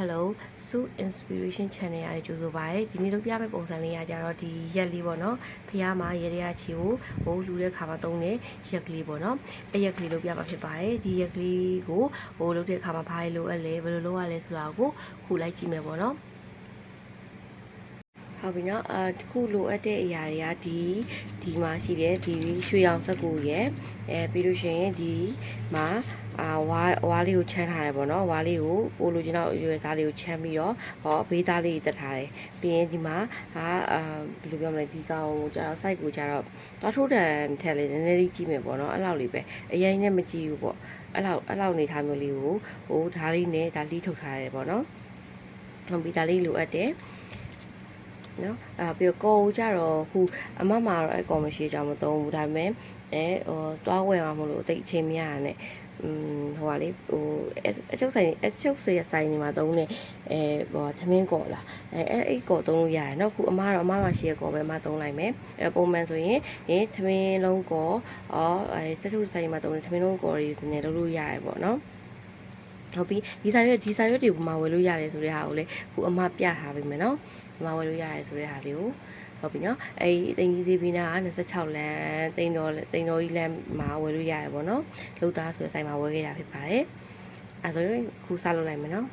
Hello Su Inspiration Channel ရဲ့ကြိုဆိုပါရစေဒီနေ့လုပ်ပြမယ့်ပုံစံလေးကကြတော့ဒီရက်လေးပေါ့နော်ဖះမှာရေရရချီကိုဟိုလူတဲ့ခါမှာသုံးတဲ့ရက်ကလေးပေါ့နော်အဲ့ရက်ကလေးလုပ်ပြမှာဖြစ်ပါတယ်ဒီရက်ကလေးကိုဟိုလုပ်တဲ့ခါမှာဘာလို့လိုအပ်လဲဘယ်လိုလုပ်ရလဲဆိုတာကိုခုလိုက်ကြည့်မယ်ပေါ့နော်ဟုတ်ပြီနော်အာတခုလိုအပ်တဲ့အရာတွေကဒီဒီမှာရှိတယ်ဒီရွှေအောင်စက်ကူရယ်အဲပြီးလို့ရှိရင်ဒီမှာ အာဝါဝါလေးကိုချမ်းထားရပေါ့နော်ဝါလေးကိုပိုလိုချင်တော့ရွယ်သားလေးကိုချမ်းပြီးတော့ဟောဘေးသားလေးတက်ထားတယ်ပြီးရင်ဒီမှာဟာအာဘယ်လိုပြောမလဲဒီကောင်ကိုကျတော့ site ကိုကျတော့သွားထိုးတန်ထက်လေးနည်းနည်းလေးကြည့်မယ်ပေါ့နော်အဲ့လောက်လေးပဲအရင်နဲ့မကြည့်ဘူးပေါ့အဲ့လောက်အဲ့လောက်နေထားမျိုးလေးကိုဟိုဓာလေးနဲ့ဒါလီးထုတ်ထားရတယ်ပေါ့နော်ဟုတ်ပြီဒါလေးလိုအပ်တယ်နော်အာပြီးတော့ကောကိုကြတော့ခုအမမှာတော့အဲ့ကော်မရှိကြောင်မသုံးဘူးဒါပေမဲ့အဲဟိုသွားဝယ်မှာမလို့အသိအချိန်မရရနဲ့ อืมဟိုပါလေဟိုအချုပ်ဆိုင်အချုပ်ဆိုင်ဆိုင်နေမှာသုံးနေအဲဟိုသမင်းကော်လားအဲအဲ့အဲ့ကော်သုံးလို့ရတယ်เนาะခုအမတော့အမမှာရှိရကော်ပဲအမသုံးလိုက်မယ်အဲပုံမှန်ဆိုရင်ရင်သမင်းလုံးကော်အော်အဲအချုပ်ဆိုင်မှာသုံးနေသမင်းလုံးကော်တွေနေလုပ်လို့ရတယ်ပေါ့เนาะဟုတ်ပြီဒီစာရွက်ဒီစာရွက်တွေကိုမှဝယ်လို့ရတယ်ဆိုတဲ့ဟာကိုလေခုအမပြထားပေးမယ်เนาะဒီမှာဝယ်လို့ရတယ်ဆိုတဲ့ဟာလေးကို ဟုတ်ပြီနော်အဲဒီတင်ကြီးသေးပြီးနာက26လမ်းတိန်တော်တိန်တော်ကြီးလမ်းမှာဝယ်လို့ရတယ်ပေါ့နော်လောက်သားဆိုတဲ့ဆိုင်မှာဝယ်ခဲ့တာဖြစ်ပါတယ်အဲဆိုရင်ခုစားလုပ်လိုက်မယ်နော်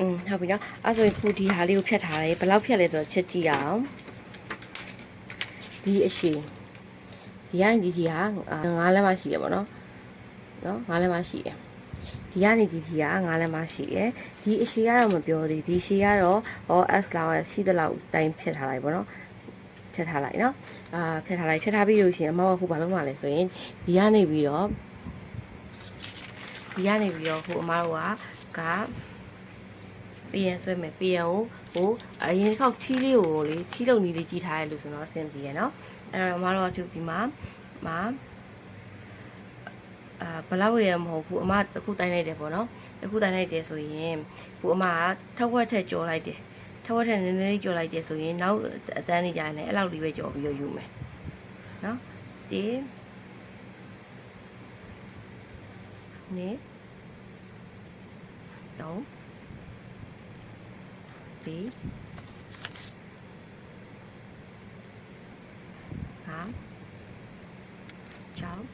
อืมဟုတ်ပြီနော်အဲဆိုရင်ခုဒီဟာလေးကိုဖြတ်ထားတယ်ဘယ်လောက်ဖြတ်လဲဆိုတော့ချက်ကြည့်အောင်ဒီအရှိဒီကဒီဒီဟာ9လမ်းမှရှိတယ်ပေါ့နော်နော်9လမ်းမှရှိတယ်ဒီကနေဒီဒီက9လမ်းမှရှိတယ်ဒီအရှိကတော့မပြောသေးဒီရှိကတော့ဟော S လောက်ရှိတဲ့လောက်တိုင်းဖြတ်ထားလိုက်ပေါ့နော် ဖြတ်ထားလိုက်နော်အာဖြတ်ထားလိုက်ဖြတ်ထားပြီးလို့ရှိရင်အမောကခုဘာလုပ်မှလဲဆိုရင်ဒီကနေပြီးတော့ဒီကနေပြီးတော့ခုအမားတို့ကကပြန်ဆွဲမယ်ပြန်ကိုဟိုအရင်တစ်ခေါက်ထီးလေးကိုလေထီးလုံကြီးလေးကြီးထားရလို့ဆိုတော့အဆင်ပြေရနော်အဲ့တော့အမားတို့ကဒီမှာမှာအာဘလောက်ရမဟုတ်ဘူးအမတစ်ခုတိုင်းလိုက်တယ်ပေါ့နော်တစ်ခုတိုင်းလိုက်တယ်ဆိုရင်ခုအမကထက်ဝက်ထက်ကြော်လိုက်တယ် ထက်ဝက်ထက်နည်းနည်းလေးကြော်လိုက်တယ်ဆိုရင်နောက်အတန်းနေကြရင်လည်းအဲ့လောက်လေးပဲကြော်ပြီးရယူမယ်နော်ဒီနေတော့ဒီဟာချောင်း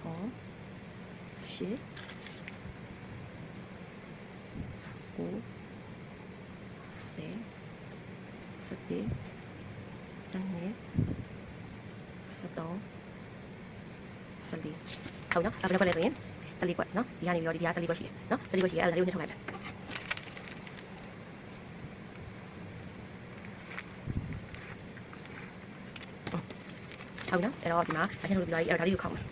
ကိုရှစ်ကိုစေစတိစနေစတော့စလီ ဟုတ်နော်အဲ့ဒါလည်းဆိုရင်စလီကွက်နော်ဒီကနေပြီးတော့ဒီကစလီကွက်ရှိတယ်နော်စလီကွက်ရှိတယ်အဲ့ဒါလေးကိုနှိပ်ထုတ်လိုက်မယ်ဟုတ်နော်အဲ့တော့ဒီမှာအချင်းတို့ဒီအဲ့ဒါလေးကိုခောက်မယ်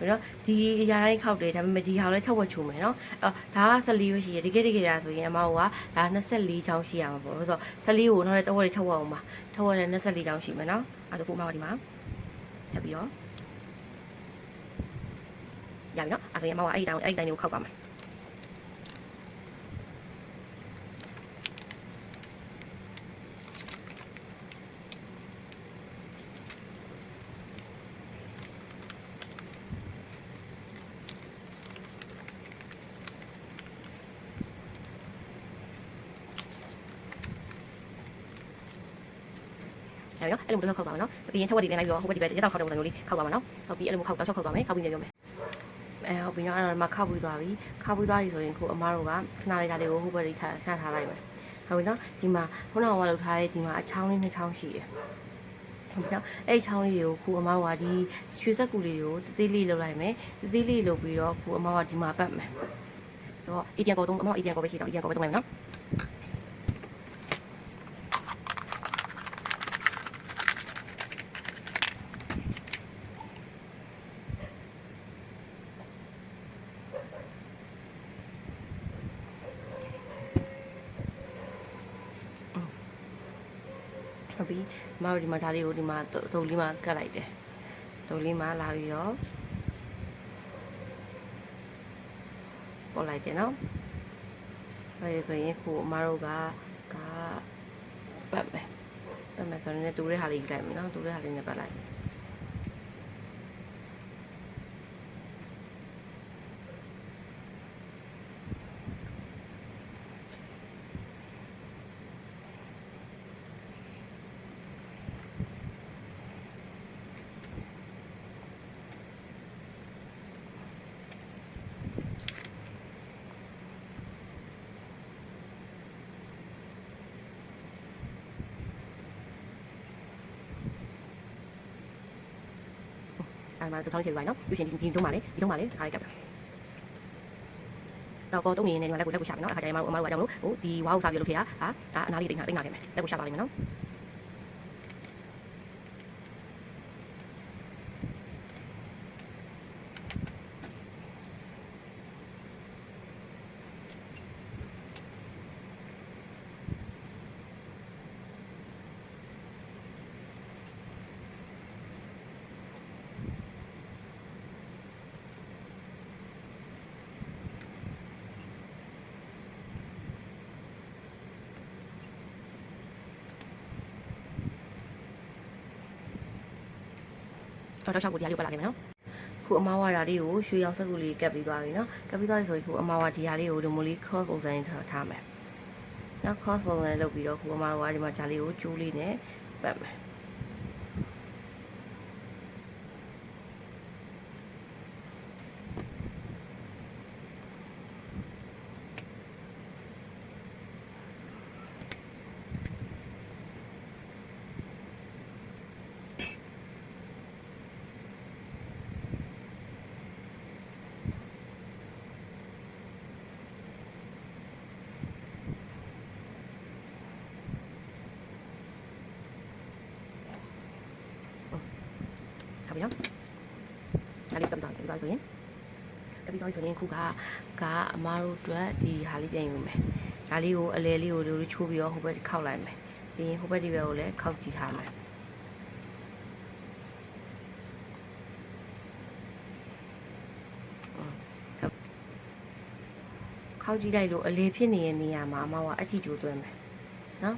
ပြီးတော့ဒီအရာတိုင်းခောက်တယ်ဒါပေမဲ့ဒီဟာလည်းထက်ဝက်ချုံမယ်နော်အော်ဒါက14ရွက်ရှိရတကယ်တကယ်ဒါဆိုရင်အမကဒါ24ချောင်းရှိရမှာပေါ့ဆိုတော့14ကိုနောက်လည်းတဝက်လေးထက်ဝက်အောင်ပါထက်ဝက်လည်း24ချောင်းရှိမယ်နော်အဲဒါကိုအမကဒီမှာထပ်ပြီးတော့ရပြီနော်အဲဆိုရင်အမကအဲ့ဒီတိုင်းအဲ့ဒီတိုင်းကိုခောက်ပါမယ် ရပြီနော်အဲ့လိုမျိုးခောက်သွားမယ်နော်ပြီးရင်ထက်ဝက်တွေပြန်လိုက်ပြီးတော့ဟိုဘက်ဒီဘက်ရက်တော့ခောက်တဲ့ပုံစံမျိုးလေးခောက်သွားမယ်နော်ဟုတ်ပြီးအဲ့လိုမျိုးခောက်တော့ခောက်သွားမယ်ခောက်ပြီးပြန်ပြောမယ်အဲဟုတ်ပြီနော်အဲ့တော့မခောက်ပြီးသွားပြီခောက်ပြီးသွားပြီဆိုရင်ခုအမားတို့ကခဏလေးဒါလေးကိုဟိုဘက်လေးထားထားထားလိုက်မယ်ဟုတ်ပြီနော်ဒီမှာခုနကဟိုလောက်ထားတဲ့ဒီမှာအချောင်းလေးနှစ်ချောင်းရှိတယ်ဟုတ်ပြီနော်အဲ့ဒီချောင်းလေးတွေကိုခုအမားတို့ကဒီရွှေစက်ကူလေးတွေကိုတသေးလေးလုပ်လိုက်မယ်တသေးလေးလုပ်ပြီးတော့ခုအမားကဒီမှာပတ်မယ်ဆိုတော့ ATM ကိုသုံးအမော ATM ကိုပဲရှိတော့ ATM ကိုပဲသုံးလိုက်မယ်နော် ဟုတ်ပြီအမ တို့ဒီမှာဒါလေးကိုဒီမှာဒုံလေးမှာကတ်လိုက်တယ်ဒုံလေးမှာလာပြီးတော့ပို့လိုက်တယ်နော်အဲဒီဆိုရင်ခုအမတို့ကကပတ်မယ်ပတ်မယ်ဆိုရင်လည်းတူတဲ့ဟာလေးယူလိုက်မယ်နော်တူတဲ့ဟာလေးနဲ့ပတ်လိုက် အဲမှာတစ်ထောင်းချေပြပါနော်ပြီးရှင်ဒီဒီတုံးပါလေဒီတုံးပါလေခါလေးကပ်တာတော့ကောတုံးနေနေဒီမှာလက်ကိုလက်ကိုရှာမယ်နော်အခါကျရင်မတို့အမတို့ကကြောင့်လို့ဟိုဒီဝါးကိုစားပြလို့ခေတာဟာဒါအနားလေးတိတ်နာတိတ်နာခဲ့မယ်လက်ကိုရှာပါလိမ့်မယ်နော် တော့တော့ချောက်ကိုဒီဟာလေးကိုပတ်လာခဲ့မယ်နော်ခုအမဝါရာလေးကိုရွှေရောင်စက်ကူလေးကပ်ပြီးသွားပြီနော်ကပ်ပြီးသွားပြီဆိုရင်ခုအမဝါဒီဟာလေးကိုဒီမိုလေး cross ပုံစံနဲ့ထားထားမယ်နော် cross ပုံစံလုပ်ပြီးတော့ခုအမတို့ကဒီမှာဂျာလေးကိုကျိုးလေးနဲ့ပတ်မယ် ထားပြီနော်ဂျာလေးကပ်တော့ကပ်သွားဆိုရင်ကပ်ပြီးသွားဆိုရင်ခုကကအမတို့အတွက်ဒီဟာလေးပြန်ယူမယ်ဂျာလေးကိုအလဲလေးကိုတို့ချိုးပြီးတော့ဟိုဘက်ခောက်လိုက်မယ်ပြီးရင်ဟိုဘက်ဒီဘက်ကိုလည်းခောက်ကြည့်ထားမယ်ခောက်ကြည့်လိုက်လို့အလေဖြစ်နေတဲ့နေရာမှာအမကအချီကျိုးသွင်းမယ်နော်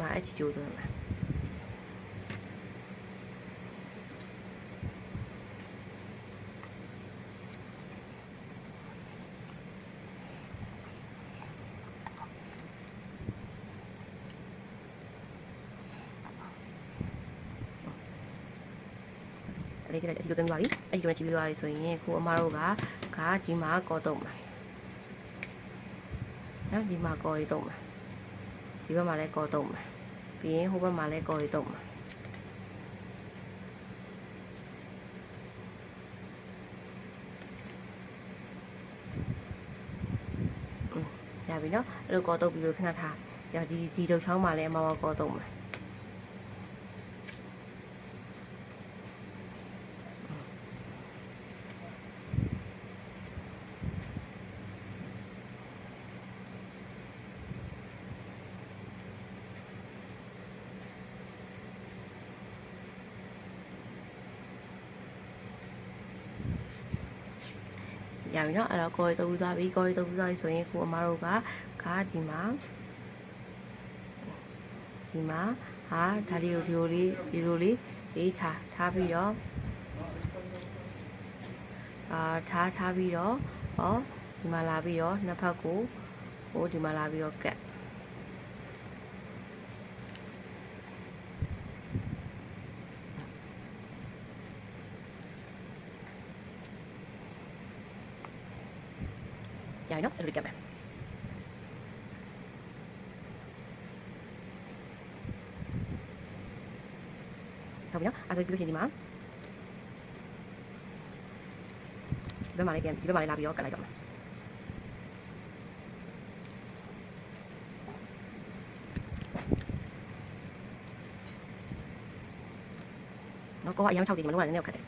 မှာအချီကျိုးသွင်းမယ်အဲ့ဒီကအချီကျိုးသွင်းသွားပြီအချီကျိုးနဲ့ချီပြီးသွားပြီဆိုရင်ခုအမတို့ကကဒီမှာကောတော့မယ်နော်ဒီမှာကောရီတော့မယ်ဒီဘက်မှာလည်းကောတော့မယ် ပြီးရင်ဟိုဘက်မှာလည်းကောရီတော့မယ်ရပြီနော်အဲ့လိုကောတော့ပြီးလို့ခဏထားရဒီဒီတုပ်ချောင်းမှာလည်းအမမကောတော့မ ရပြီနော်အဲ့တော့ကောရီတုပ်ပြီးသွားပြီကောရီတုပ်ပြီးသွားပြီဆိုရင်ခုအမတို့ကကဒီမှာဒီမှာဟာဒါလေးကိုဒီလိုလေးဒီလိုလေးလေးထားထားပြီးတော့အာထားထားပြီးတော့ဟောဒီမှာလာပြီးတော့နှစ်ဖက်ကိုဟိုဒီမှာလာပြီးတော့ကတ် ရပြီနော်အဲ့လိုလေးကတ်မယ်ဟုတ်ပြီနော်အဲ့ဒါဆိုပြီးလို့ရှိရင်ဒီမှာဒီဘက်မှာလည်းပြန်ဒီဘက်မှာလည်းလာပြီးတော့ကတ်လိုက်တော့မယ်နော်ကောကအရင်6တီဒီမလို့ကလည်းနည်းနည်းခက်တယ်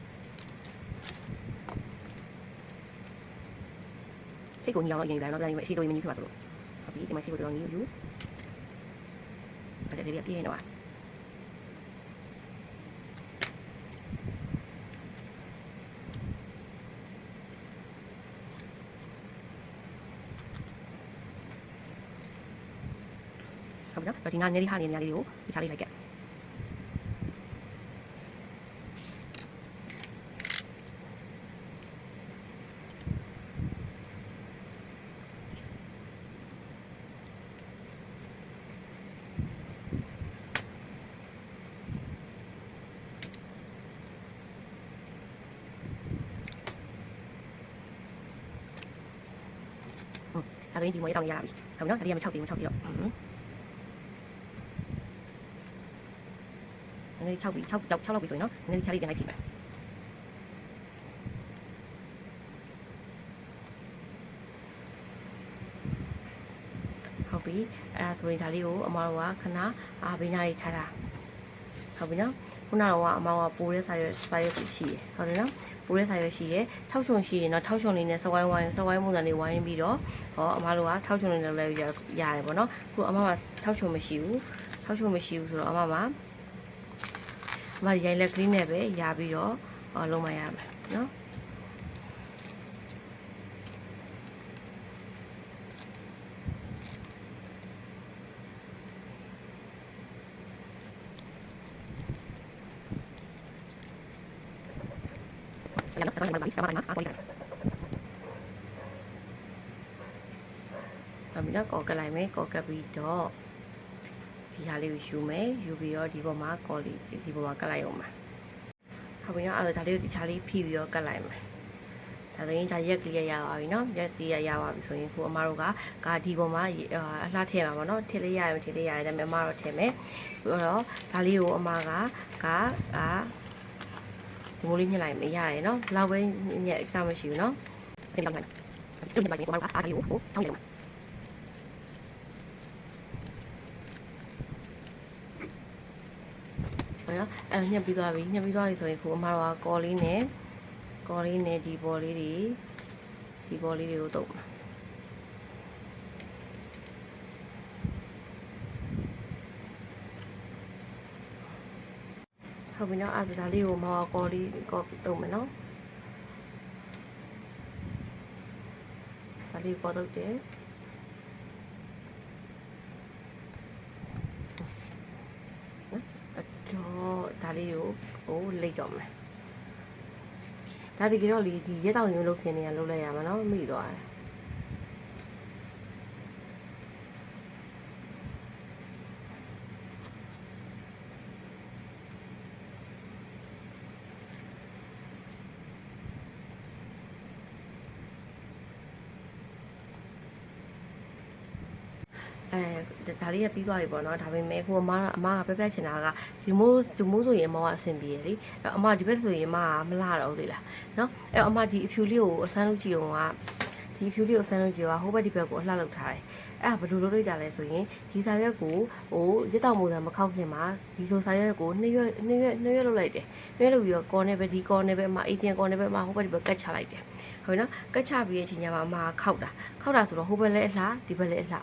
စိတ်ကိုညီအောင်တော့အရင်ယူလိုက်တော့ပြန်ယူမယ်အရှိတော့မညီဖြစ်ပါသလိုဟုတ်ပြီဒီမှာရှိကိုတော့ညီယူအဲ့ဒါလေးက ပြည့်နေတော့ဟုတ်ပြီနော်အဲ့ဒီငါနေလေးဟာနေနေရာလေးကိုဒီထားလေးလိုက်ကဲအဲ့ဒါဒီမွေးတောင်ရလာပြီဟုတ်နော်ဒါလေးကမ6သေးဘူး6သေးတော့อืมနည်းနည်း6ပြီ6 6 6လောက်ပြီဆိုရင်နော်နည်းနည်းချာလေးပြန်လိုက်ကြည့်မယ်ဟုတ်ပြီအဲ့ဒါဆိုရင်ဒါလေးကိုအမတို့ကခဏအာဘေးနားလေးထားတာဟုတ်ပြီနော် ခုနကတော့အမတို့ကပိုးတဲ့စာရွက်စာရွက်ရှိတယ်ဟုတ်တယ်နော်ပိုးတဲ့စာရွက်ရှိတယ်ထောက်ချုံရှိရင်တော့ထောက်ချုံလေးနဲ့စဝိုင်းဝိုင်းစဝိုင်းပုံစံလေးဝိုင်းပြီးတော့ဟောအမတို့ကထောက်ချုံလေးနဲ့လည်းရတယ်ပေါ့နော်ခုအမကထောက်ချုံမရှိဘူးထောက်ချုံမရှိဘူးဆိုတော့အမမှာအမရိုင်လက်ကလေးနဲ့ပဲရာပြီးတော့ဟောလုံးမရမယ်နော် ulit. အမိတော့ကော်ကလိုက်မယ်ကော်ကပ်ပြီးတော့ဒီဟာလေးကိုယူမယ်ယူပြီးတော့ဒီပေါ်မှာကော်လေးဒီပေါ်မှာကတ်လိုက်အောင်ပါဟုတ်ပြီနော်အဲ့ဒါဒါလေးကိုဒီချာလေးဖိပြီးတော့ကတ်လိုက်မယ်ဒါဆိုရင်ဒါရက်ကလေးရရပါပြီနော်ရက်တီးရရပါပြီဆိုရင်ခုအမတို့ကကာဒီပေါ်မှာအလှထည့်မှာပေါ့နော်ထည့်လေးရရင်ထည့်လေးရတယ်ဒါပေမဲ့အမတို့ထည့်မယ်ပြီးတော့ဒါလေးကိုအမကကအာ ဒီမိုးလေးညှစ်လိုက်မယ်ရတယ်နော်လောက်ပဲညက် exam မရှိဘူးနော်စင်တောင်းလိုက်တူနေပါချင်းအမတို့ကအားလေးကိုဟိုတောင်းလိုက်နော်အဲ့ညှက်ပြီးသွားပြီညှက်ပြီးသွားပြီဆိုရင်ခုအမတော်ကကော်လေးနဲ့ကော်လေးနဲ့ဒီဘော်လေးတွေဒီဘော်လေးတွေကိုတုပ်မှာ ဟုတ်ပြီနော်အဲ့ဒါဒါလေးကိုမော်ကော်လေးကော်တုပ်မယ်နော်ဒါလေးကော်တုပ်တယ်တော့ဒါလေးကိုဟိုလိတ်တော့မယ်ဒါဒီကတော့လေဒီရက်တောင်လေးလုတ်ခင်နေရလုတ်လိုက်ရမှာနော်မိသွားတယ်အဲဒါ လေးကပြီးသွားပြီပေါ့နော်ဒါပေမဲ့ခုအမကအမကပြပြချင်တာကဒီမိုးဒီမိုးဆိုရင်အမကအဆင်ပြေရလေအဲ့အမဒီဘက်ဆိုရင်အမကမလာတော့သေးလားနော်အဲ့အမဒီအဖြူလေးကိုအစမ်းလုပ်ကြည့်အောင်ကဒီအဖြူလေးကိုအစမ်းလုပ်ကြည့်အောင်ဟိုဘက်ဒီဘက်ကိုအလှလုပ်ထားတယ်အဲ့ဒါဘယ်လိုလုပ်လိုက်ကြလဲဆိုရင်ဒီစာရွက်ကိုဟိုရစ်တောင်မိုးစံမခောက်ခင်မှာဒီဆိုစာရွက်ကိုနှစ်ရွက်နှစ်ရွက်နှစ်ရွက်လုပ်လိုက်တယ်နှစ်ရွက်လုပ်ပြီးတော့ကော်နေပဲဒီကော်နေပဲအမ ATM ကော်နေပဲအမဟိုဘက်ဒီဘက်ကတ်ချလိုက်တယ်ဟုတ်နော်ကတ်ချပြီးတဲ့အချိန်ကျမှအမကခောက်တာခောက်တာဆိုတော့ဟိုဘက်လည်းအလှဒီဘက်လည်းအလှ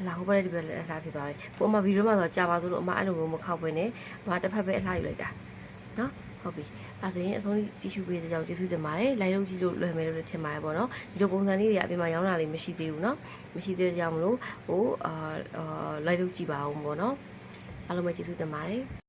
အလားဟိုဘက်ဒီဘက်လည်းအလားဖြစ်သွားတယ်။ကိုအမဗီဒီယိုမှာဆိုကြာပါဆိုလို့အမအဲ့လိုမျိုးမခောက်ပဲနဲ့အမတစ်ဖက်ပဲအလားယူလိုက်တာ။နော်ဟုတ်ပြီ။အဲဆိုရင်အဆုံးကြည့်ရှုပေးတဲ့ကြောင့်ကျေးဇူးတင်ပါတယ်။လိုက်လို့ကြည့်လို့လွယ်မယ်လို့ထင်ပါတယ်ပေါ့နော်။ဒီလိုပုံစံလေးတွေအပြင်မှာရောင်းတာလေးမရှိသေးဘူးနော်။မရှိသေးတဲ့ကြောင့်မလို့ဟိုအာလိုက်လို့ကြည့်ပါအောင်ပေါ့နော်။အားလုံးပဲကျေးဇူးတင်ပါတယ်။